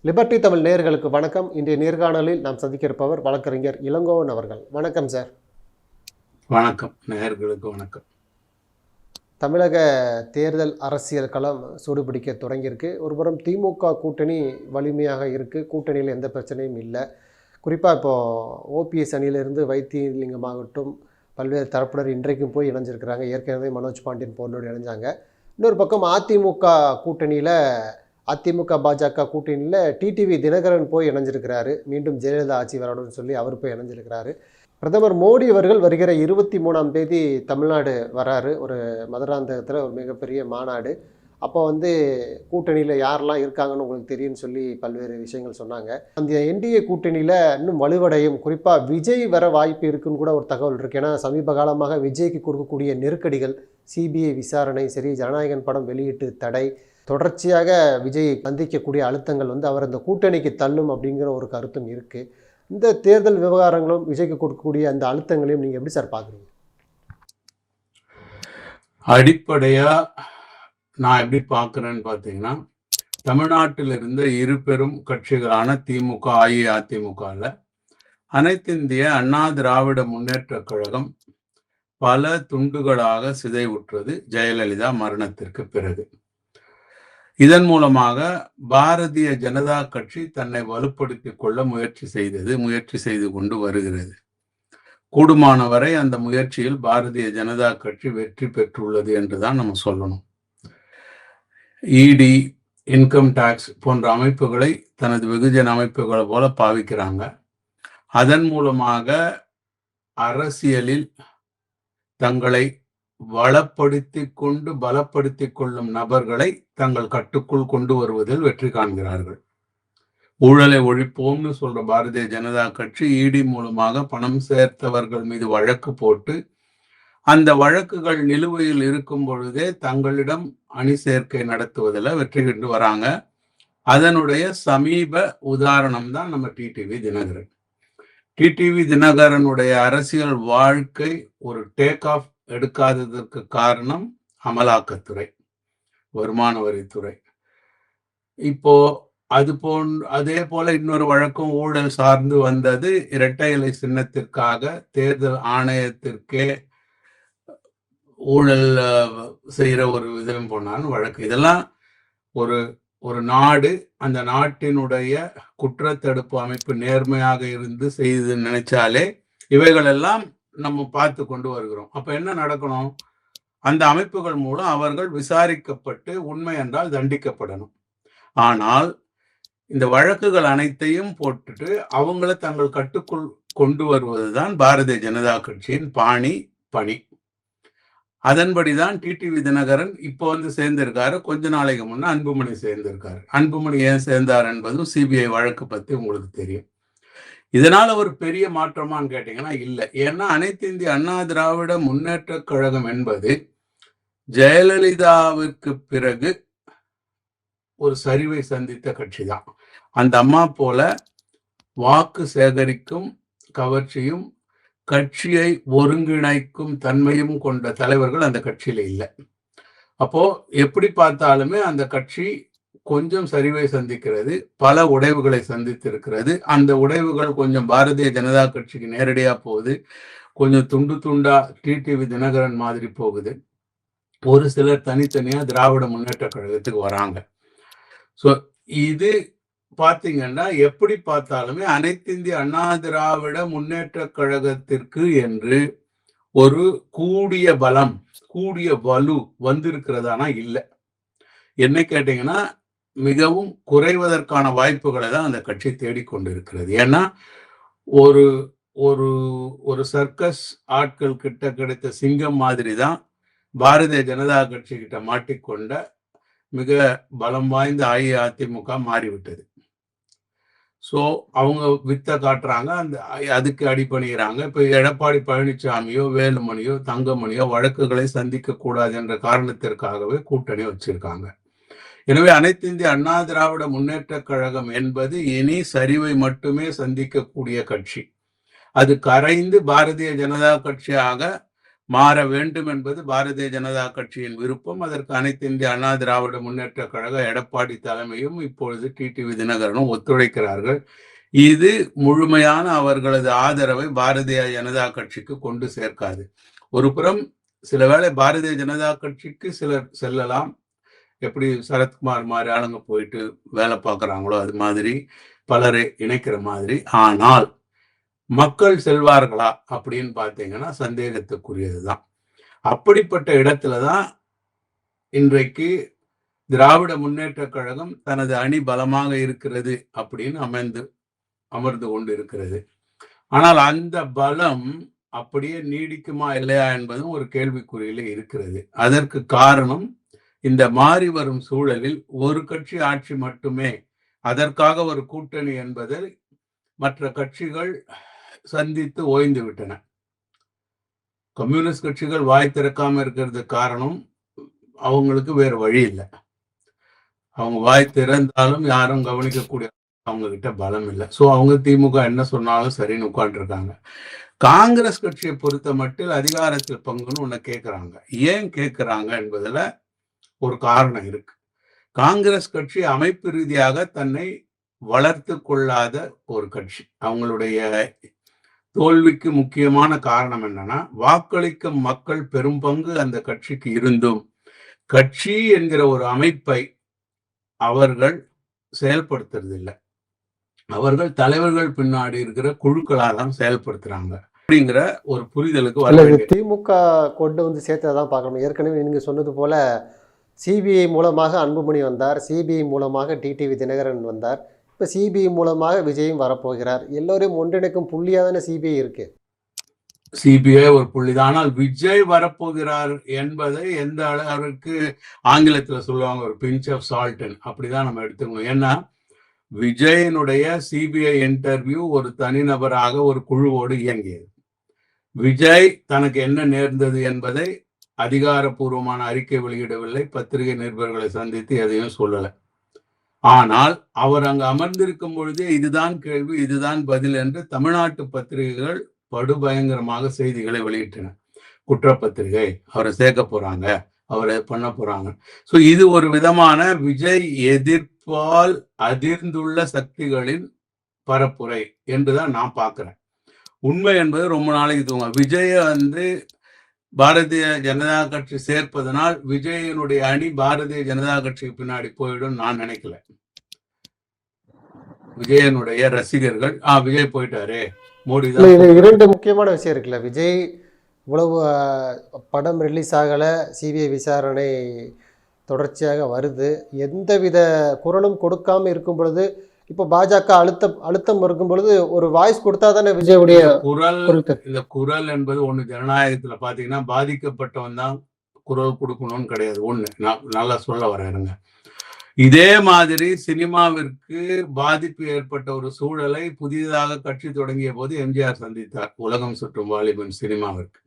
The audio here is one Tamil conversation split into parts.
லிபர்டி தமிழ் நேயர்களுக்கு வணக்கம். இன்றைய நேர்காணலில் நாம் சந்திக்க இருப்பவர் வழக்கறிஞர் இளங்கோவன் அவர்கள். வணக்கம் சார். வணக்கம். நேயர்களுக்கு வணக்கம். தமிழக தேர்தல் அரசியல் களம் சூடுபிடிக்க தொடங்கியிருக்கு. ஒருபுறம் திமுக கூட்டணி வலிமையாக இருக்குது கூட்டணியில் எந்த பிரச்சனையும் இல்லை. குறிப்பாக இப்போது ஓபிஎஸ் அணியிலிருந்து வைத்தியலிங்கமாகட்டும் பல்வேறு தரப்பினர் இன்றைக்கும் போய் இணைஞ்சிருக்கிறாங்க. ஏற்கனவே மனோஜ் பாண்டியன் போன்றோடு இணைஞ்சாங்க. இன்னொரு பக்கம் அதிமுக கூட்டணியில் அதிமுக பாஜக கூட்டணியில் டிடிவி தினகரன் போய் இணைஞ்சிருக்கிறாரு. மீண்டும் ஜெயலலிதா ஆட்சி வரணும்னு சொல்லி அவர் போய் இணைஞ்சிருக்கிறாரு. பிரதமர் மோடி அவர்கள் வருகிற இருபத்தி மூணாம் தேதி தமிழ்நாடு வராரு. ஒரு மதுராந்தகத்தில் ஒரு மிகப்பெரிய மாநாடு. அப்போ வந்து கூட்டணியில் யாரெல்லாம் இருக்காங்கன்னு உங்களுக்கு தெரியும்னு சொல்லி பல்வேறு விஷயங்கள் சொன்னாங்க. அந்த என்டிஏ கூட்டணியில் இன்னும் வலுவடையும். குறிப்பாக விஜய் வர வாய்ப்பு இருக்குன்னு கூட ஒரு தகவல் இருக்குது ஏன்னா சமீப காலமாக விஜய்க்கு கொடுக்கக்கூடிய நெருக்கடிகள் சிபிஐ விசாரணை சரி ஜனநாயகன் படம் வெளியீட்டு தடை தொடர்ச்சியாக விஜய் சந்திக்கக்கூடிய அழுத்தங்கள் வந்து அவர் அந்த கூட்டணிக்கு தள்ளும் அப்படிங்கிற ஒரு கருத்தும் இருக்குது இந்த தேர்தல் விவகாரங்களும் விஜய்க்கு கொடுக்கக்கூடிய அந்த அழுத்தங்களையும் நீங்கள் எப்படி சார் பார்க்குறீங்க அடிப்படையாக நான் எப்படி பார்க்குறேன்னு பார்த்தீங்கன்னா தமிழ்நாட்டில் இருந்த இரு பெரும் கட்சிகளான திமுக அஇஅதிமுகவில் அனைத்து இந்திய அண்ணா திராவிட முன்னேற்ற கழகம் பல துண்டுகளாக சிதைவுற்றது ஜெயலலிதா மரணத்திற்கு பிறகு. இதன் மூலமாக பாரதிய ஜனதா கட்சி தன்னை வலுப்படுத்திக் கொள்ள முயற்சி செய்தது முயற்சி செய்து கொண்டு வருகிறது. கூடுமானவரை அந்த முயற்சியில் பாரதிய ஜனதா கட்சி வெற்றி பெற்றுள்ளது என்றுதான் நம்ம சொல்லணும். இடி இன்கம் டாக்ஸ் போன்ற அமைப்புகளை தனது வெகுஜன அமைப்புகளை போல பாவிக்கிறாங்க. அதன் மூலமாக அரசியலில் தங்களை வளப்படுத்தி கொண்டு பலப்படுத்தி கொள்ளும் நபர்களை தங்கள் கட்டுக்குள் கொண்டு வருவதில் வெற்றி காண்கிறார்கள். ஊழலை ஒழிப்போம்னு சொல்ற பாரதிய ஜனதா கட்சி இடி மூலமாக பணம் சேர்த்தவர்கள் மீது வழக்கு போட்டு அந்த வழக்குகள் நிலுவையில் இருக்கும் பொழுதே தங்களிடம் அணி சேர்க்கை நடத்துவதில் வெற்றி கண்டு வராங்க. அதனுடைய சமீப உதாரணம் தான் நம்ம டிடிவி தினகரன். டிடிவி தினகரனுடைய அரசியல் வாழ்க்கை ஒரு டேக் ஆஃப் எடுக்காததற்கு காரணம் அமலாக்கத்துறை வருமான வரித்துறை. இப்போ அது போன் அதே போல இன்னொரு வழக்கம் ஊழல் சார்ந்து வந்தது. இரட்டை இலை சின்னத்திற்காக தேர்தல் ஆணையத்திற்கே ஊழல் செய்கிற ஒரு விதம் போனான்னு வழக்கு. இதெல்லாம் ஒரு ஒரு நாடு அந்த நாட்டினுடைய குற்றத்தடுப்பு அமைப்பு நேர்மையாக இருந்து செய்து நினைச்சாலே இவைகளெல்லாம் நம்ம பார்த்து கொண்டு வருகிறோம். அப்ப என்ன நடக்கணும்? அந்த அமைப்புகள் மூலம் அவர்கள் விசாரிக்கப்பட்டு உண்மை என்றால் தண்டிக்கப்படணும். ஆனால் இந்த வழக்குகள் அனைத்தையும் போட்டுட்டு அவங்கள தங்கள் கட்டுக்குள் கொண்டு வருவதுதான் பாரதிய ஜனதா கட்சியின் பாணி பணி. அதன்படிதான் டிடிவி தினகரன் இப்போ வந்து சேர்ந்திருக்காரு. கொஞ்ச நாளைக்கு முன்னே அன்புமணி சேர்ந்திருக்காரு. அன்புமணி ஏன் சேர்ந்தார் என்பதும் சிபிஐ வழக்கு பத்தி உங்களுக்கு தெரியும். இதனால ஒரு பெரிய மாற்றமான்னு கேட்டீங்கன்னா இல்லை. ஏன்னா அனைத்து இந்திய அண்ணா திராவிட முன்னேற்ற கழகம் என்பது ஜெயலலிதாவிற்கு பிறகு ஒரு சரிவை சந்தித்த கட்சி தான் அந்த அம்மா போல வாக்கு சேகரிக்கும் கவர்ச்சியும் கட்சியை ஒருங்கிணைக்கும் தன்மையும் கொண்ட தலைவர்கள் அந்த கட்சியில இல்லை. அப்போ எப்படி பார்த்தாலுமே அந்த கட்சி கொஞ்சம் சரிவை சந்திக்கிறது பல உடைவுகளை சந்தித்திருக்கிறது. அந்த உடைவுகள் கொஞ்சம் பாரதிய ஜனதா கட்சிக்கு நேரடியா போகுது. கொஞ்சம் துண்டு துண்டா டிடிவி தினகரன் மாதிரி போகுது. ஒரு சிலர் தனித்தனியா திராவிட முன்னேற்ற கழகத்துக்கு வராங்க. ஸோ இது பார்த்தீங்கன்னா எப்படி பார்த்தாலுமே அனைத்து இந்திய அண்ணா திராவிட முன்னேற்ற கழகத்திற்கு என்று ஒரு கூடிய பலம் கூடிய வலு வந்திருக்கிறதானா? இல்லை. என்ன கேட்டீங்கன்னா மிகவும் குறைவதற்கான வாய்ப்புகளை தான் அந்த கட்சி தேடிக்கொண்டிருக்கிறது ஏன்னா ஒரு ஒரு ஒரு சர்க்கஸ் ஆட்கள் கிட்ட கிடைத்த சிங்கம் மாதிரி தான் பாரதிய ஜனதா கட்சி கிட்ட மாட்டிக்கொண்ட மிக பலம் வாய்ந்த அஇஅதிமுக மாறிவிட்டது. ஸோ அவங்க வித்த காட்டுறாங்க அந்த அதுக்கு அடிபணிகிறாங்க இப்போ எடப்பாடி பழனிசாமியோ வேலுமணியோ தங்கமணியோ வழக்குகளை சந்திக்க கூடாது என்ற காரணத்திற்காகவே கூட்டணி வச்சிருக்காங்க. எனவே அனைத்து இந்திய அண்ணா திராவிட முன்னேற்ற கழகம் என்பது இனி சரிவை மட்டுமே சந்திக்கக்கூடிய கட்சி. அது கரைந்து பாரதிய ஜனதா கட்சியாக மாற வேண்டும் என்பது பாரதிய ஜனதா கட்சியின் விருப்பம். அதற்கு அனைத்து இந்திய அண்ணா திராவிட முன்னேற்ற கழக எடப்பாடி தலைமையும் இப்பொழுது டிடிவி தினகரனும் ஒத்துழைக்கிறார்கள். இது முழுமையான அவர்களது ஆதரவை பாரதிய ஜனதா கட்சிக்கு கொண்டு சேர்க்காது. ஒரு புறம் சில வேளை பாரதிய ஜனதா கட்சிக்கு சிலர் செல்லலாம். எப்படி சரத்குமார் மாதிரி ஆளுங்க போயிட்டு வேலை பார்க்குறாங்களோ அது மாதிரி பலரை இணைக்கிற மாதிரி. ஆனால் மக்கள் செல்வார்களா அப்படின்னு பார்த்தீங்கன்னா சந்தேகத்துக்குரியதுதான். அப்படிப்பட்ட இடத்துல தான் இன்றைக்கு திராவிட முன்னேற்ற கழகம் தனது அணி பலமாக இருக்கிறது அப்படின்னு அமைந்து அமர்ந்து கொண்டு இருக்கிறது ஆனால் அந்த பலம் அப்படியே நீடிக்குமா இல்லையா என்பதும் ஒரு கேள்விக்குறியில இருக்கிறது. அதற்கு காரணம் இந்த மாறி வரும் சூழலில் ஒரு கட்சி ஆட்சி மட்டுமே அதற்காக ஒரு கூட்டணி என்பதை மற்ற கட்சிகள் சந்தித்து ஓய்ந்து விட்டன. கம்யூனிஸ்ட் கட்சிகள் வாய் திறக்காம இருக்கிறது காரணம் அவங்களுக்கு வேறு வழி இல்லை. அவங்க வாய் திறந்தாலும் யாரும் கவனிக்கக்கூடிய அவங்க கிட்ட பலம் இல்லை. ஸோ அவங்க திமுக என்ன சொன்னாலும் சரின்னு உட்காந்துருக்காங்க காங்கிரஸ் கட்சியை பொறுத்த மட்டில் அதிகாரத்தில் பங்குன்னு ஒன்று கேட்குறாங்க ஏன் கேட்குறாங்க என்பதுல ஒரு காரணம் இருக்கு. காங்கிரஸ் கட்சி அமைப்பு ரீதியாக தன்னை வளர்த்து கொள்ளாத ஒரு கட்சி. அவங்களுடைய தோல்விக்கு முக்கியமான காரணம் என்னன்னா வாக்களிக்கும் மக்கள் பெரும் பங்கு அந்த கட்சிக்கு இருந்தும் கட்சி என்கிற ஒரு அமைப்பை அவர்கள் செயல்படுத்துறது இல்லை அவர்கள் தலைவர்கள் பின்னாடி இருக்கிற குழுக்களால் தான் செயல்படுத்துறாங்க. அப்படிங்கிற ஒரு புரிதலுக்கு திமுக கொண்டு வந்து சேர்த்ததான் பார்க்கணும். ஏற்கனவே நீங்கள் சொன்னது போல சிபிஐ மூலமாக அன்புமணி வந்தார். சிபிஐ மூலமாக டிடிவி தினகரன் வந்தார். இப்போ சிபிஐ மூலமாக விஜயும் வரப்போகிறார். எல்லோரையும் ஒன்றிணைக்கும் புள்ளியாக தானே சிபிஐ இருக்கு? சிபிஐ ஒரு புள்ளிதான் ஆனால் விஜய் வரப்போகிறார் என்பதை எந்த அளவிற்கு ஆங்கிலத்தில் சொல்லுவாங்க? ஒரு பிஞ்ச் ஆஃப் சால்டன் அப்படிதான் நம்ம எடுத்துக்கணும். ஏன்னா விஜயனுடைய சிபிஐ இன்டர்வியூ ஒரு தனிநபராக ஒரு குழுவோடு இயங்கியது. விஜய் தனக்கு என்ன நேர்ந்தது என்பதை அதிகாரப்பூர்வமான அறிக்கை வெளியிடவில்லை. பத்திரிகை நிருபர்களை சந்தித்து எதையும் சொல்லலை. ஆனால் அவர் அங்கு அமர்ந்திருக்கும் பொழுதே இதுதான் கேள்வி இதுதான் பதில் என்று தமிழ்நாட்டு பத்திரிகைகள் படுபயங்கரமாக செய்திகளை வெளியிட்டன குற்றப்பத்திரிகை அவரை சேர்க்க போறாங்க அவரை பண்ண போறாங்க. ஸோ இது ஒரு விதமான விஜய் எதிர்ப்பால் அதிர்ந்துள்ள சக்திகளின் பரப்புரை என்றுதான் நான் பார்க்கிறேன். உண்மை என்பது ரொம்ப நாளைக்கு தூங்க. விஜய வந்து பாரதிய ஜனதா கட்சி சேர்ப்பதனால் விஜயனுடைய அணி பாரதிய ஜனதா கட்சிக்கு பின்னாடி போயிடும் நான் நினைக்கல. விஜயனுடைய ரசிகர்கள் ஆ விஜய் போயிட்டாரு. மோடி தான் இரண்டு முக்கியமான விஷயம் இருக்குல்ல. விஜய் இவ்வளவு படம் ரிலீஸ் ஆகலை. சிபிஐ விசாரணை தொடர்ச்சியாக வருது. எந்தவித குரலும் கொடுக்காம இருக்கும் பொழுது இப்போ பாஜக அழுத்தம் அழுத்தம் இருக்கும் பொழுது ஒரு வாய்ஸ் கொடுத்தா தானே விஜயுடைய குரல் இந்த குரல் என்பது ஒண்ணு ஜனநாயகத்துல பாத்தீங்கன்னா பாதிக்கப்பட்டவன் தான் குரல் கொடுக்கணும்னு கிடையாது. ஒண்ணு நான் நல்லா சொல்ல வரேனுங்க இதே மாதிரி சினிமாவிற்கு பாதிப்பு ஏற்பட்ட ஒரு சூழலை புதிதாக கட்சி தொடங்கிய போது எம்ஜிஆர் சந்தித்தார் உலகம் சுற்றும் வாலிபன் சினிமாவிற்கு.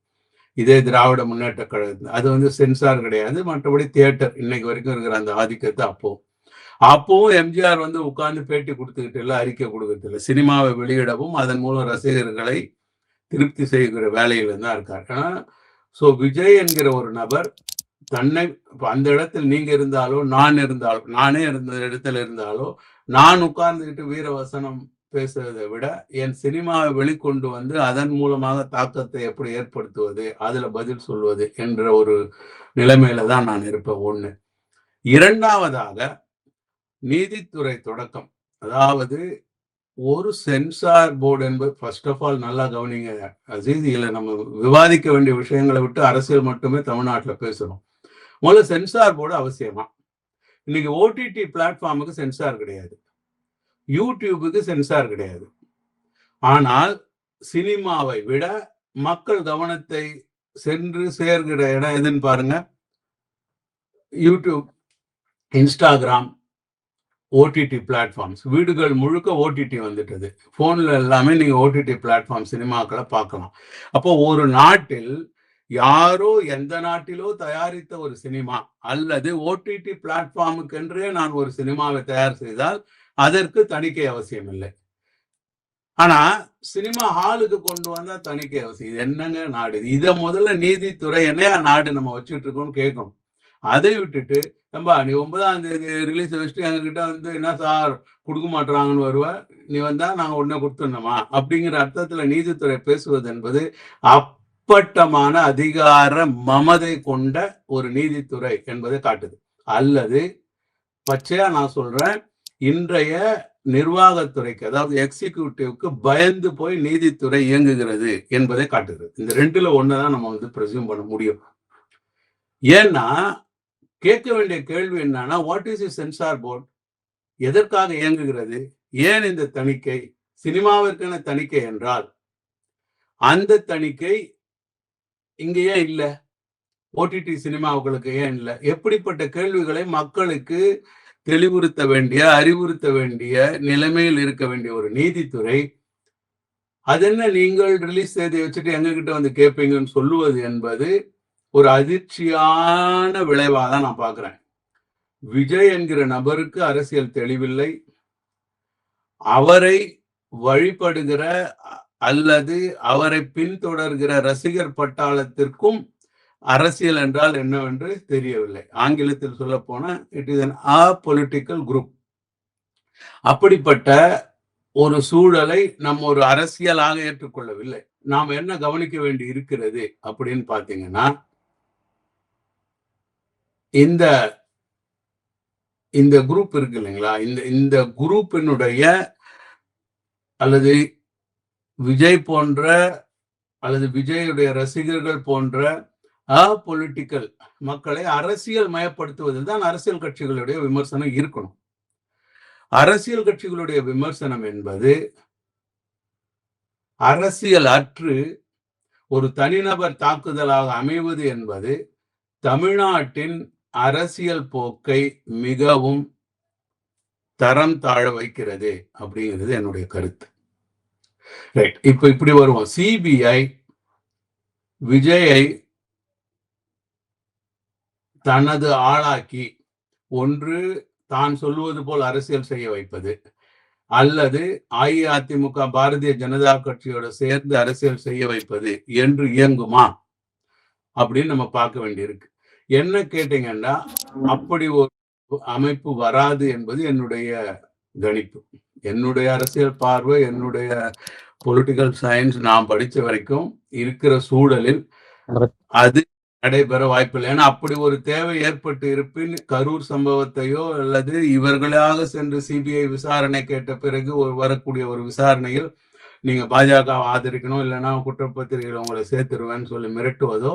இதே திராவிட முன்னேற்ற கழகத்தில். அது வந்து சென்சார் கிடையாது. மற்றபடி தியேட்டர். இன்னைக்கு வரைக்கும் இருக்கிற அந்த ஆதிக்கத்தை அப்போ அப்பவும் எம்ஜிஆர் வந்து உட்கார்ந்து பேட்டி கொடுத்துக்கிட்டு இல்லை அறிக்கை கொடுக்கறது இல்லை சினிமாவை வெளியிடவும் அதன் மூலம் ரசிகர்களை திருப்தி செய்கிற வேலையில தான் இருக்கார். ஆனா ஸோ விஜய் என்கிற ஒரு நபர் தன்னை அந்த இடத்தில் நீங்க இருந்தாலோ நான் இருந்தாலோ நானே இருந்த இடத்துல இருந்தாலோ நான் உட்கார்ந்துக்கிட்டு வீரவசனம் பேசுறதை விட என் சினிமாவை வெளிக்கொண்டு வந்து அதன் மூலமாக தாக்கத்தை எப்படி ஏற்படுத்துவது அதுல பதில் சொல்வது என்ற ஒரு நிலைமையில தான் நான் இருப்பேன். ஒண்ணு. இரண்டாவதாக நீதித்துறை தொடக்கம். அதாவது ஒரு சென்சார் போர்டு என்பது ஃபர்ஸ்ட் ஆஃப் ஆல் நல்லா கவனிங்க. அசீஸ் இதுல நம்ம விவாதிக்க வேண்டிய விஷயங்களை விட்டு அரசியல் மட்டுமே தமிழ்நாட்டில் பேசுகிறோம் முதல்ல சென்சார் போர்டு அவசியமா? இன்னைக்கு ஓடிடி பிளாட்ஃபார்முக்கு சென்சார் கிடையாது. யூடியூபுக்கு சென்சார் கிடையாது. ஆனால் சினிமாவை விட மக்கள் கவனத்தை சென்று சேர்கிற இடம் எதுன்னு பாருங்க. யூடியூப் இன்ஸ்டாகிராம் ஓடிடி பிளாட்ஃபார்ம்ஸ் வீடுகள் முழுக்க ஓடிடி வந்துட்டது. ஃபோனில் எல்லாமே நீங்கள் ஓடிடி பிளாட்ஃபார்ம் சினிமாக்களை பார்க்கலாம். அப்போ ஒரு நாட்டில் யாரோ எந்த நாட்டிலோ தயாரித்த ஒரு சினிமா அல்லது ஓடிடி பிளாட்ஃபார்முக்கென்றே நான் ஒரு சினிமாவை தயார் செய்தால் அதற்கு தணிக்கை அவசியம் இல்லை. ஆனா சினிமா ஹாலுக்கு கொண்டு வந்தா தணிக்கை அவசியம். இது என்னங்க நாடு? இது இதை முதல்ல நீதித்துறை என்னையா நாடு நம்ம வச்சுட்டு இருக்கோம்னு கேட்கணும். அதை விட்டுட்டு நம்பா நீ ஒன்பதாம் தேதி ரிலீஸ் வச்சுட்டு எங்ககிட்ட வந்து என்ன சார் கொடுக்க மாட்டுறாங்கன்னு வருவ? நீ வந்தா நாங்க உடனே கொடுத்துடணுமா? அப்படிங்கிற அர்த்தத்துல நீதித்துறை பேசுவது என்பது அப்பட்டமான அதிகார மமதை கொண்ட ஒரு நீதித்துறை என்பதை காட்டுது. அல்லது பச்சையா நான் சொல்றேன் இன்றைய நிர்வாகத்துறைக்கு அதாவது எக்ஸிகியூட்டிவ்க்கு பயந்து போய் நீதித்துறை இயங்குகிறது என்பதை காட்டுகிறது இந்த ரெண்டுல ஒண்ணுதான் நம்ம வந்து பிரசியூம் பண்ண முடியும். ஏன்னா கேட்க வேண்டிய கேள்வி என்னன்னா what is the censor board எதற்காக இயங்குகிறது? ஏன் இந்த தணிக்கை? சினிமாவிற்கான தணிக்கை என்றால் அந்த தணிக்கை இங்க ஏன் இல்ல? ஓடிடி சினிமாவுகளுக்கு ஏன் இல்லை? எப்படிப்பட்ட கேள்விகளை மக்களுக்கு தெளிவுறுத்த வேண்டிய அறிவுறுத்த வேண்டிய நிலைமையில் இருக்க வேண்டிய ஒரு நீதித்துறை அதென்ன நீங்கள் ரிலீஸ் செய்தி வச்சுட்டு எங்ககிட்ட வந்து கேட்பீங்கன்னு சொல்லுவது என்பது ஒரு அதிர்ச்சியான விளைவாக தான் நான் பார்க்குறேன். விஜய் என்கிற நபருக்கு அரசியல் தெளிவில்லை. அவரை வழிபடுகிற அல்லது அவரை பின்தொடர்கிற ரசிகர் பட்டாளத்திற்கும் அரசியல் என்றால் என்னவென்று தெரியவில்லை. ஆங்கிலத்தில் சொல்ல போன it is an uh political group அப்படிப்பட்ட ஒரு சூழலை நம்ம ஒரு அரசியலாக ஏற்றுக்கொள்ளவில்லை. நாம் என்ன கவனிக்க வேண்டி இருக்கிறது அப்படின்னு பார்த்தீங்கன்னா இந்த இந்த குரூப் இருக்கு இல்லைங்களா? இந்த இந்த குரூப்பினுடைய அல்லது விஜய் போன்ற அல்லது விஜயுடைய ரசிகர்கள் போன்ற அ பொலிட்டிக்கல் மக்களை அரசியல் மயப்படுத்துவதில் தான் அரசியல் கட்சிகளுடைய விமர்சனம் இருக்கணும். அரசியல் கட்சிகளுடைய விமர்சனம் என்பது அரசியல் அற்று ஒரு தனிநபர் தாக்குதலாக அமைவது என்பது தமிழ்நாட்டின் அரசியல் போக்கை மிகவும் தரம் தாழ வைக்கிறது அப்படிங்கிறது என்னுடைய கருத்து. ரைட் இப்ப இப்படி வருவோம். சிபிஐ விஜயை தனது ஆளாக்கி ஒன்று தான் சொல்லுவது போல் அரசியல் செய்ய வைப்பது அல்லது அஇஅதிமுக பாரதிய ஜனதா கட்சியோட சேர்ந்து அரசியல் செய்ய வைப்பது என்று இயங்குமா? அப்படின்னு நம்ம பார்க்க வேண்டியிருக்கு. என்ன கேட்டீங்கன்னா அப்படி ஒரு அமைப்பு வராது என்பது என்னுடைய கணிப்பு. என்னுடைய அரசியல் பார்வை என்னுடைய பொலிட்டிக்கல் சயின்ஸ் நான் படிச்ச வரைக்கும் இருக்கிற சூழலில் அது நடைபெற வாய்ப்பில்லை. ஏன்னா அப்படி ஒரு தேவை ஏற்பட்டு இருப்பின் கரூர் சம்பவத்தையோ அல்லது இவர்களாக சென்று சிபிஐ விசாரணை கேட்ட பிறகு ஒரு வரக்கூடிய ஒரு விசாரணையில் நீங்க பாஜக ஆதரிக்கணும் இல்லைன்னா குற்றப்பத்திரிகைகள் உங்களை சேர்த்துருவேன்னு சொல்லி மிரட்டுவதோ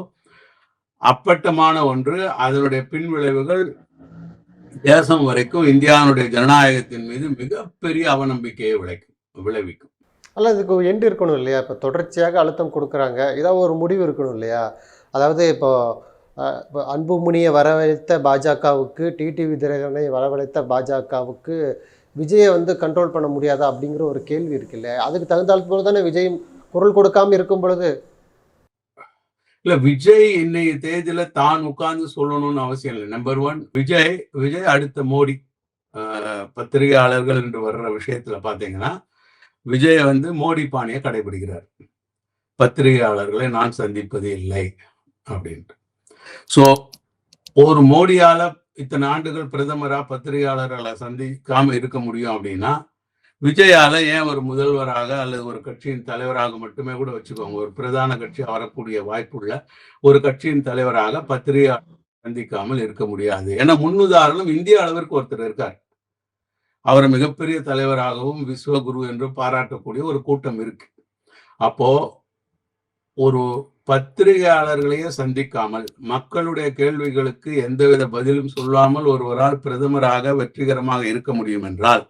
அப்பட்டமான ஒன்று. அதனுடைய பின்விளைவுகள் தேசம் வரைக்கும் இந்தியாவுடைய ஜனநாயகத்தின் மீது மிகப்பெரிய அவநம்பிக்கையை விளைக்கும் விளைவிக்கும். அல்ல இதுக்கு எண்டு இருக்கணும் இல்லையா? இப்போ தொடர்ச்சியாக அழுத்தம் கொடுக்குறாங்க. ஏதாவது ஒரு முடிவு இருக்கணும் இல்லையா? அதாவது இப்போ இப்போ அன்புமணியை வரவழைத்த பாஜகவுக்கு டிடிவி திரகனை வரவழைத்த பாஜகவுக்கு விஜயை வந்து கண்ட்ரோல் பண்ண முடியாதா அப்படிங்கிற ஒரு கேள்வி இருக்கு இல்லையா? அதுக்கு தகுந்தால் போல தானே விஜய் குரல் கொடுக்காம இருக்கும் பொழுது இல்ல விஜய் இன்னைய தேதியில தான் உட்கார்ந்து சொல்லணும்னு அவசியம் இல்லை. நம்பர் ஒன் விஜய் விஜய் அடுத்த மோடி ஆஹ், பத்திரிகையாளர்கள் என்று வர்ற விஷயத்துல பாத்தீங்கன்னா விஜய் வந்து மோடி பாணியை கடைபிடிக்கிறார். பத்திரிகையாளர்களை நான் சந்திப்பது இல்லை அப்படின்ட்டு. சோ ஒரு மோடியால இத்தனை ஆண்டுகள் பிரதமரா பத்திரிகையாளர்களை சந்திக்காம இருக்க முடியும் அப்படின்னா விஜயால ஏன் ஒரு முதல்வராக அல்லது ஒரு கட்சியின் தலைவராக மட்டுமே கூட வச்சுக்கோங்க. ஒரு பிரதான கட்சி வரக்கூடிய வாய்ப்புள்ள ஒரு கட்சியின் தலைவராக பத்திரிகையாளர் சந்திக்காமல் இருக்க முடியாது. ஏன்னா முன்னுதாரணம் இந்திய அளவிற்கு ஒருத்தர் இருக்கார். அவரை மிகப்பெரிய தலைவராகவும் விஸ்வகுரு என்று பாராட்டக்கூடிய ஒரு கூட்டம் இருக்கு. அப்போ ஒரு பத்திரிகையாளர்களையே சந்திக்காமல் மக்களுடைய கேள்விகளுக்கு எந்தவித பதிலும் சொல்லாமல் ஒருவரால் பிரதமராக வெற்றிகரமாக இருக்க முடியும் என்றால்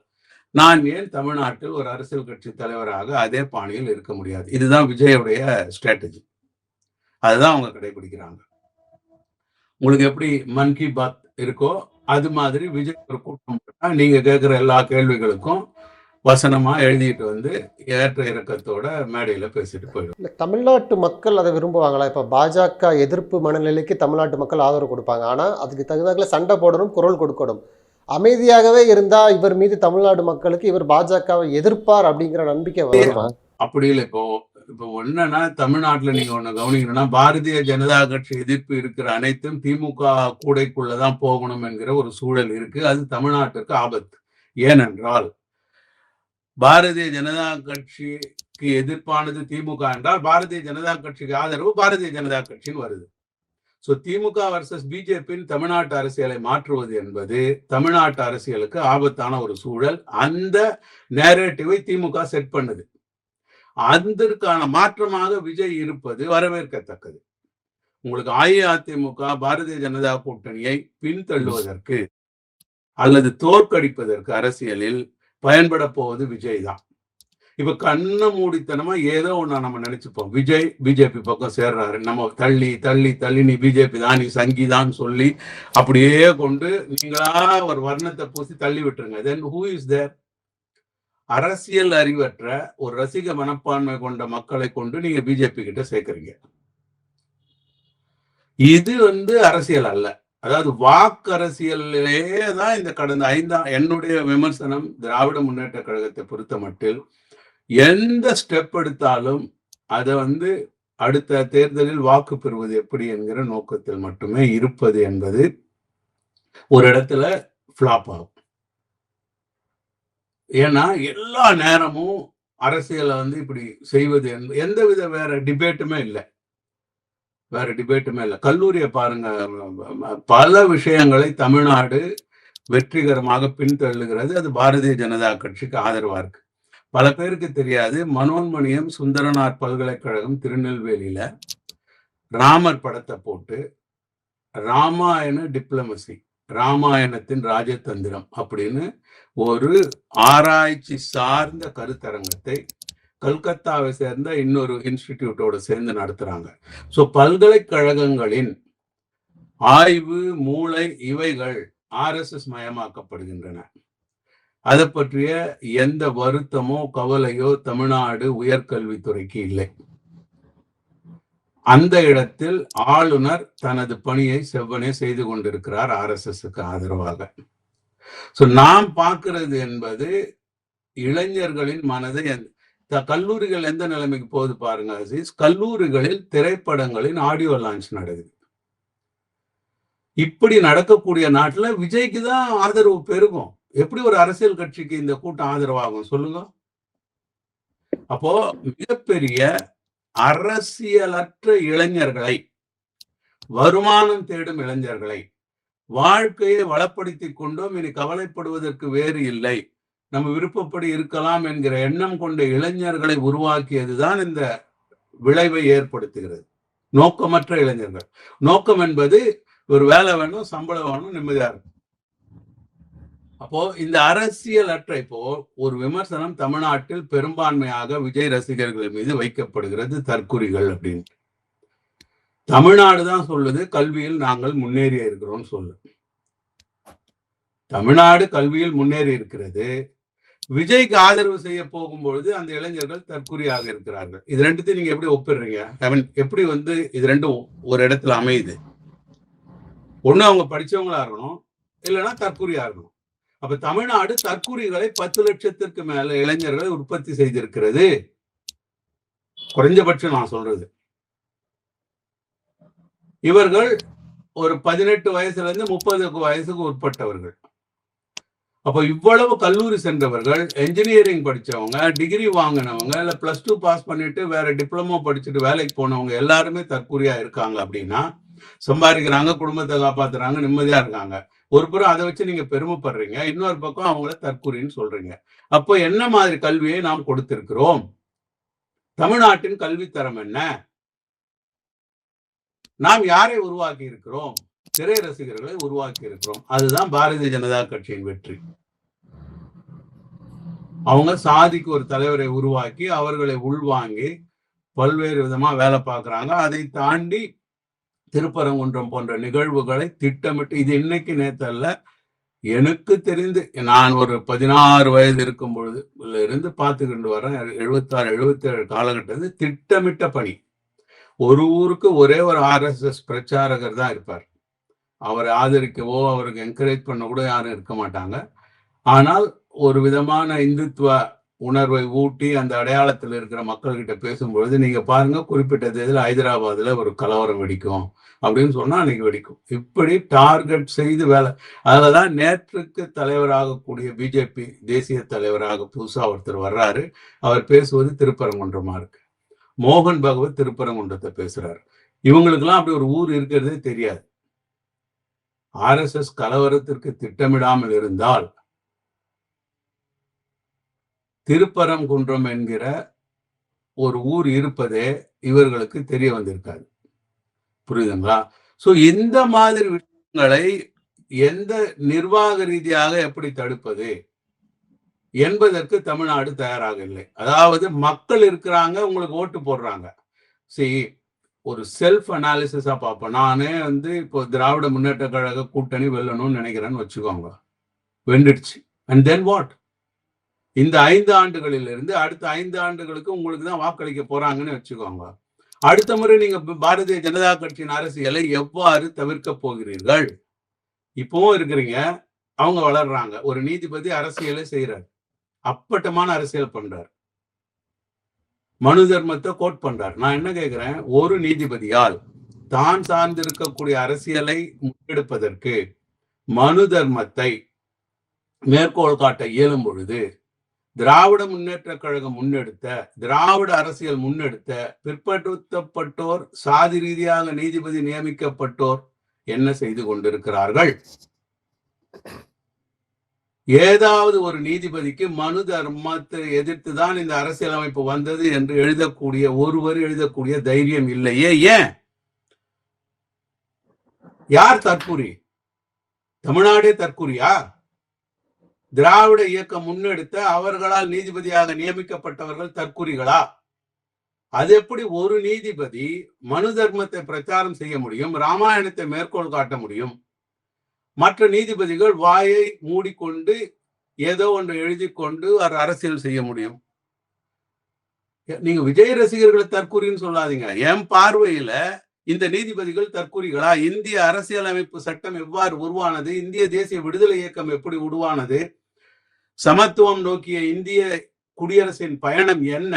நான் ஏன் தமிழ்நாட்டில் ஒரு அரசியல் கட்சி தலைவராக அதே பாணியில் இருக்க முடியாது? இதுதான் விஜயுடைய ஸ்ட்ராட்டஜி அதுதான் அவங்க கடைபிடிக்கிறாங்க. உங்களுக்கு எப்படி மன் கி பாத் இருக்கோ அது மாதிரி விஜய் ஒரு கூட்டம் நீங்க கேட்குற எல்லா கேள்விகளுக்கும் வசனமா எழுதிட்டு வந்து ஏற்ற இறக்கத்தோட மேடையில பேசிட்டு போயிடும். இல்லை தமிழ்நாட்டு மக்கள் அதை விரும்புவாங்களா? இப்போ பாஜக எதிர்ப்பு மனநிலைக்கு தமிழ்நாட்டு மக்கள் ஆதரவு கொடுப்பாங்க. ஆனால் அதுக்கு தகுந்தாக்கில் சண்டை போடணும் குரல் கொடுக்கணும். அமைதியாகவே இருந்தா இவர் மீது தமிழ்நாடு மக்களுக்கு இவர் பாஜகவை எதிர்ப்பார் அப்படிங்கிற நம்பிக்கை வருமா? அப்படி இல்லை. இப்போ இப்போ என்னன்னா தமிழ்நாட்டுல நீங்க ஒண்ணு கவனிக்கணும்னா பாரதிய ஜனதா கட்சி எதிர்ப்பு இருக்கிற அனைத்தும் திமுக கூடைக்குள்ளதான் போகணும் என்கிற ஒரு சூழல் இருக்கு. அது தமிழ்நாட்டிற்கு ஆபத்து. ஏனென்றால் பாரதிய ஜனதா கட்சிக்கு எதிர்ப்பானது திமுக என்றால் பாரதிய ஜனதா கட்சிக்கு ஆதரவு பாரதிய ஜனதா கட்சின்னு வருது. சோ திமுக வர்சஸ் பிஜேபியின் தமிழ்நாட்டு அரசியலை மாற்றுவது என்பது தமிழ்நாட்டு அரசியலுக்கு ஆபத்தான ஒரு சூழல். அந்த நேரேட்டிவை திமுக செட் பண்ணுது. அதற்கான மாற்றமாக விஜய் இருப்பது வரவேற்கத்தக்கது. உங்களுக்கு அஇஅதிமுக பாரதிய ஜனதா கூட்டணியை பின்தள்ளுவதற்கு அல்லது தோற்கடிப்பதற்கு அரசியலில் பயன்பட போவது விஜய் தான். இப்ப கண்ண மூடித்தனமா ஏதோ ஒண்ணு நம்ம நினைச்சுப்போம். விஜய் பிஜேபி பக்கம் சேர்றாரு. நம்ம தள்ளி தள்ளி தள்ளி நீ பிஜேபி தான் நீ சங்கிதான் சொல்லி அப்படியே கொண்டு நீங்களா ஒரு வர்ணத்தை பூசி தள்ளி விட்டுருங்க. தென் ஹூ இஸ் தேர் அரசியல் அறிவற்ற ஒரு ரசிக மனப்பான்மை கொண்ட மக்களை கொண்டு நீங்க பிஜேபி கிட்ட சேர்க்கறீங்க. இது வந்து அரசியல் அல்ல. அதாவது வாக்கரசியலே தான் இந்த கடந்த ஐந்தாம் என்னுடைய விமர்சனம் திராவிட முன்னேற்ற கழகத்தை பொறுத்த மட்டில் எந்த ஸ்டெப் எடுத்தாலும் அதை வந்து அடுத்த தேர்தலில் வாக்கு பெறுவது எப்படி என்கிற நோக்கத்தில் மட்டுமே இருப்பது என்பது ஒரு இடத்துல ஃப்ளாப் ஆகும். ஏன்னா எல்லா நேரமும் அரசியலை வந்து இப்படி செய்வது எந்த வித வேற டிபேட்டுமே இல்லை. வேற டிபேட்டுமே இல்லை. கல்லூரியை பாருங்க. பல விஷயங்களை தமிழ்நாடு வெற்றிகரமாக பின்தள்ளுகிறது. அது பாரதிய ஜனதா கட்சிக்கு ஆதரவா இருக்கு. பல பேருக்கு தெரியாது. மனோன்மணியம் சுந்தரனார் பல்கலைக்கழகம் திருநெல்வேலியில ராமர் படத்தை போட்டு ராமாயண டிப்ளமசி ராமாயணத்தின் ராஜதந்திரம் அப்படின்னு ஒரு ஆராய்ச்சி சார்ந்த கருத்தரங்கத்தை கல்கத்தாவை சேர்ந்த இன்னொரு இன்ஸ்டிடியூட்டோட சேர்ந்து நடத்துறாங்க. ஸோ பல்கலைக்கழகங்களின் ஆய்வு மூளை இவைகள் ஆர்எஸ்எஸ் மயமாக்கப்படுகின்றன. அதை பற்றிய எந்த வருத்தமோ கவலையோ தமிழ்நாடு உயர்கல்வித்துறைக்கு இல்லை. அந்த இடத்தில் ஆளுநர் தனது பணியை செவ்வனே செய்து கொண்டிருக்கிறார் ஆர்எஸ்எஸ்க்கு ஆதரவாக. ஸோ நாம் பார்க்கிறது என்பது இளைஞர்களின் மனதை எந்த- கல்லூரிகள் எந்த நிலைமைக்கு போகுது பாருங்க அசீஸ். கல்லூரிகளில் திரைப்படங்களின் ஆடியோ லான்ச் நடக்குது. இப்படி நடக்கக்கூடிய நாட்டில் விஜய்க்கு தான் ஆதரவு பெருகும். எப்படி ஒரு அரசியல் கட்சிக்கு இந்த கூட்டம் ஆதரவாகும் சொல்லுங்க. அப்போ மிகப்பெரிய அரசியலற்ற இளைஞர்களை வருமானம் தேடும் இளைஞர்களை வாழ்க்கையை வளப்படுத்தி கொண்டோம். இனி கவலைப்படுவதற்கு வேறு இல்லை. நம்ம விருப்பப்படி இருக்கலாம் என்கிற எண்ணம் கொண்ட இளைஞர்களை உருவாக்கியதுதான் இந்த விளைவை ஏற்படுத்துகிறது. நோக்கமற்ற இளைஞர்கள். நோக்கம் என்பது ஒரு வேலை வேணும் சம்பளம் வேணும் நிம்மதியா இருக்கும் அப்போ இந்த அரசியல் அற்ற இப்போ ஒரு விமர்சனம் தமிழ்நாட்டில் பெரும்பான்மையாக விஜய் ரசிகர்கள் மீது வைக்கப்படுகிறது தற்குறிகள் அப்படின்னு. தமிழ்நாடு தான் சொல்லுது கல்வியில் நாங்கள் முன்னேறி இருக்கிறோம்னு சொல்லு. தமிழ்நாடு கல்வியில் முன்னேறி இருக்கிறது. விஜய்க்கு ஆதரவு செய்ய போகும்பொழுது அந்த இளைஞர்கள் தற்குறியாக இருக்கிறார்கள். இது ரெண்டுத்தையும் நீங்க எப்படி ஒப்பிடுறீங்க? ஐ மீன் எப்படி வந்து இது ரெண்டும் ஒரு இடத்துல அமையுது? ஒண்ணு அவங்க படிச்சவங்களா இருக்கணும் இல்லைன்னா தற்குறியா இருக்கணும். அப்ப தமிழ்நாடு தற்கூறிகளை பத்து லட்சத்திற்கு மேல இளைஞர்களை உற்பத்தி செய்திருக்கிறது. குறைஞ்சபட்சம் நான் சொல்றது. இவர்கள் ஒரு பதினெட்டு வயசுல இருந்து முப்பது வயசுக்கு உட்பட்டவர்கள். அப்போ இவ்வளவு கல்லூரி சென்றவர்கள் என்ஜினியரிங் படிச்சவங்க டிகிரி வாங்கினவங்க இல்ல பிளஸ் டூ பாஸ் பண்ணிட்டு வேற டிப்ளமோ படிச்சுட்டு வேலைக்கு போனவங்க எல்லாருமே தற்கூறியா இருக்காங்க அப்படின்னா சம்பாதிக்கிறாங்க குடும்பத்தை காப்பாத்துறாங்க நிம்மதியா இருக்காங்க. ஒரு புறம் அதை வச்சு நீங்க பெருமைப்படுறீங்க இன்னொரு பக்கம் அவங்கள தற்கூறின்னு சொல்றீங்க. அப்போ என்ன மாதிரி கல்வியை நாம் கொடுத்திருக்கிறோம்? தமிழ்நாட்டின் கல்வித்தரம் என்ன? நாம் யாரை உருவாக்கி இருக்கிறோம்? திரை ரசிகர்களை உருவாக்கி இருக்கிறோம். அதுதான் பாரதிய ஜனதா கட்சியின் வெற்றி. அவங்க சாதிக்கு ஒரு தலைவரை உருவாக்கி அவர்களை உள்வாங்கி பல்வேறு விதமா வேலை பார்க்கறாங்க. அதை தாண்டி திருப்பரங்குன்றம் போன்ற நிகழ்வுகளை திட்டமிட்டு இது இன்னைக்கு அல்ல எனக்கு தெரிந்து நான் ஒரு பதினாறு வயது இருக்கும் பொழுது இருந்து பார்த்துக்கிட்டு வரேன் எழுபத்தாறு எழுபத்தேழு காலகட்டத்தில் திட்டமிட்ட பணி. ஒரு ஊருக்கு ஒரே ஒரு ஆர்எஸ்எஸ் பிரச்சாரகர் தான் இருப்பார். அவரை ஆதரிக்கவோ அவருக்கு என்கரேஜ் பண்ண கூட யாரும் இருக்க மாட்டாங்க. ஆனால் ஒரு விதமான இந்துத்துவ உணர்வை ஊட்டி அந்த அடையாளத்தில் இருக்கிற மக்கள்கிட்ட பேசும்பொழுது நீங்க பாருங்க குறிப்பிட்ட தேதியில் ஹைதராபாத்ல ஒரு கலவரம் வெடிக்கும். அப்படின்னு சொன்னா அன்னைக்கு வெடிக்கும். இப்படி டார்கெட் செய்து வேலை. அதுலதான் நேற்றுக்கு தலைவராகக்கூடிய பிஜேபி தேசிய தலைவராக புதுசா ஒருத்தர் வர்றாரு. அவர் பேசுவது திருப்பரங்குன்றமா இருக்கு. மோகன் பகவத் திருப்பரங்குன்றத்தை பேசுறாரு. இவங்களுக்கெல்லாம் அப்படி ஒரு ஊர் இருக்கிறதே தெரியாது. ஆர்எஸ்எஸ் கலவரத்திற்கு திட்டமிடாமல் இருந்தால் திருப்பரங்குன்றம் என்கிற ஒரு ஊர் இருப்பதே இவர்களுக்கு தெரிய வந்திருக்காது. புரியுதுங்களா? ஸோ இந்த மாதிரி விஷயங்களை எந்த நிர்வாக ரீதியாக எப்படி தடுப்பது என்பதற்கு தமிழ்நாடு தயாராக இல்லை. அதாவது மக்கள் இருக்கிறாங்க உங்களுக்கு ஓட்டு போடுறாங்க. சரி ஒரு செல்ஃப் அனாலிசிஸா பார்ப்போம். நானே வந்து இப்போ திராவிட முன்னேற்ற கழக கூட்டணி வெல்லணும்னு நினைக்கிறேன்னு வச்சுக்கோங்க. வெண்டுடுச்சு அண்ட் தென் வாட் இந்த ஐந்து ஆண்டுகளிலிருந்து அடுத்த ஐந்து ஆண்டுகளுக்கு உங்களுக்கு தான் வாக்களிக்க போறாங்கன்னு வச்சுக்கோங்க. அடுத்த முறை நீங்க பாரதிய ஜனதா கட்சியின் அரசியலை எவ்வாறு தவிர்க்க போகிறீர்கள்? இப்பவும் இருக்கிறீங்க. அவங்க வளர்றாங்க. ஒரு நீதிபதி அரசியலை செய்யறாரு அப்பட்டமான அரசியல் பண்றாரு. மனு தர்மத்தை கோட் பண்றார். நான் என்ன கேட்கிறேன் ஒரு நீதிபதியால் தான் சார்ந்திருக்கக்கூடிய அரசியலை முன்னெடுப்பதற்கு மனு தர்மத்தை மேற்கோள் காட்ட இயலும் பொழுது திராவிட முன்னேற்ற கழகம் முன்னெடுத்த திராவிட அரசியல் முன்னெடுத்த பிற்படுத்தப்பட்டோர் சாதி ரீதியாக நீதிபதி நியமிக்கப்பட்டோர் என்ன செய்து கொண்டிருக்கிறார்கள்? ஏதாவது ஒரு நீதிபதிக்கு மனு தர்மத்தை எதிர்த்து தான் இந்த அரசியலமைப்பு வந்தது என்று எழுதக்கூடிய ஒருவர் எழுதக்கூடிய தைரியம் இல்லையே ஏன்? யார் தற்குறி? தமிழ்நாடே தற்கூறியா? திராவிட இயக்கம் முன்னெடுத்த அவர்களால் நீதிபதியாக நியமிக்கப்பட்டவர்கள் தற்குறிகளா? அது எப்படி ஒரு நீதிபதி மனு தர்மத்தை பிரச்சாரம் செய்ய முடியும் ராமாயணத்தை மேற்கோள் காட்ட முடியும்? மற்ற நீதிபதிகள் வாயை மூடிக்கொண்டு ஏதோ ஒன்று எழுதி கொண்டு அவர் அரசியல் செய்ய முடியும். நீங்க விஜய் ரசிகர்களை தற்கூறின்னு சொல்லாதீங்க. என் பார்வையில இந்த நீதிபதிகள் தற்கூறிகளா? இந்திய அரசியலமைப்பு சட்டம் எவ்வாறு உருவானது? இந்திய தேசிய விடுதலை இயக்கம் எப்படி உருவானது? சமத்துவம் நோக்கிய இந்திய குடியரசின் பயணம் என்ன?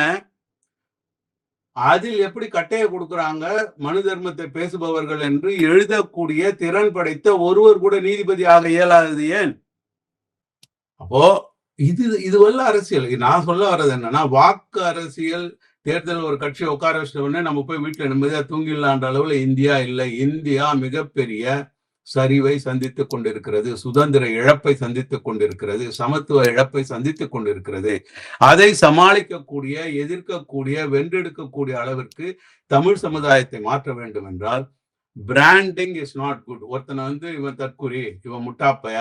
அதில் எப்படி கட்டையை கொடுக்குறாங்க? மனு தர்மத்தை பேசுபவர்கள் என்று எழுதக்கூடிய திறன் படைத்த ஒருவர் கூட நீதிபதியாக இயலாதது ஏன்? அப்போ இது இதுவல்ல அரசியல். நான் சொல்ல வர்றது என்னன்னா வாக்கு அரசியல் தேர்தல் ஒரு கட்சியை உட்கார வச்சிட்ட உடனே நம்ம போய் வீட்டில் நிம்மதியா தூங்கிடலான்ற அளவுல இந்தியா இல்லை. இந்தியா மிகப்பெரிய சரிவை சந்தித்துக் கொண்டிருக்கிறது. சுதந்திர இழப்பை சந்தித்துக் கொண்டிருக்கிறது. சமத்துவ இழப்பை சந்தித்துக் கொண்டிருக்கிறது. அதை சமாளிக்கக்கூடிய எதிர்க்கக்கூடிய வென்றெடுக்கக்கூடிய அளவிற்கு தமிழ் சமுதாயத்தை மாற்ற வேண்டும் என்றால் பிராண்டிங் இஸ் நாட் குட் ஒருத்தனை வந்து இவன் தற்குறி இவன் முட்டாப்பைய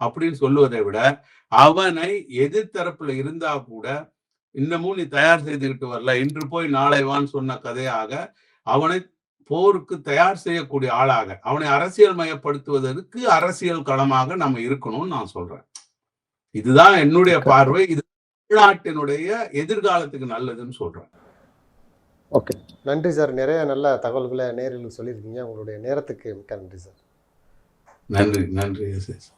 அப்படின்னு சொல்லுவதை விட அவனை எதிர்த்தரப்புல இருந்தா கூட இன்னமும் நீ தயார் செய்துக்கிட்டு வரல. இன்று போய் நாளை வான்னு சொன்ன கதையாக அவனை போருக்கு தயார் செய்யக்கூடிய ஆளாக அவனை அரசியல் மயப்படுத்துவதற்கு அரசியல் களமாக நம்ம இருக்கணும்னு நான் சொல்றேன். இதுதான் என்னுடைய பார்வை. இது தமிழ்நாட்டினுடைய எதிர்காலத்துக்கு நல்லதுன்னு சொல்றேன். ஓகே நன்றி சார். நிறைய நல்ல தகவல்களை நேரில் சொல்லியிருக்கீங்க. உங்களுடைய நேரத்துக்கு மிக்க நன்றி சார். நன்றி. நன்றி. எஸ்.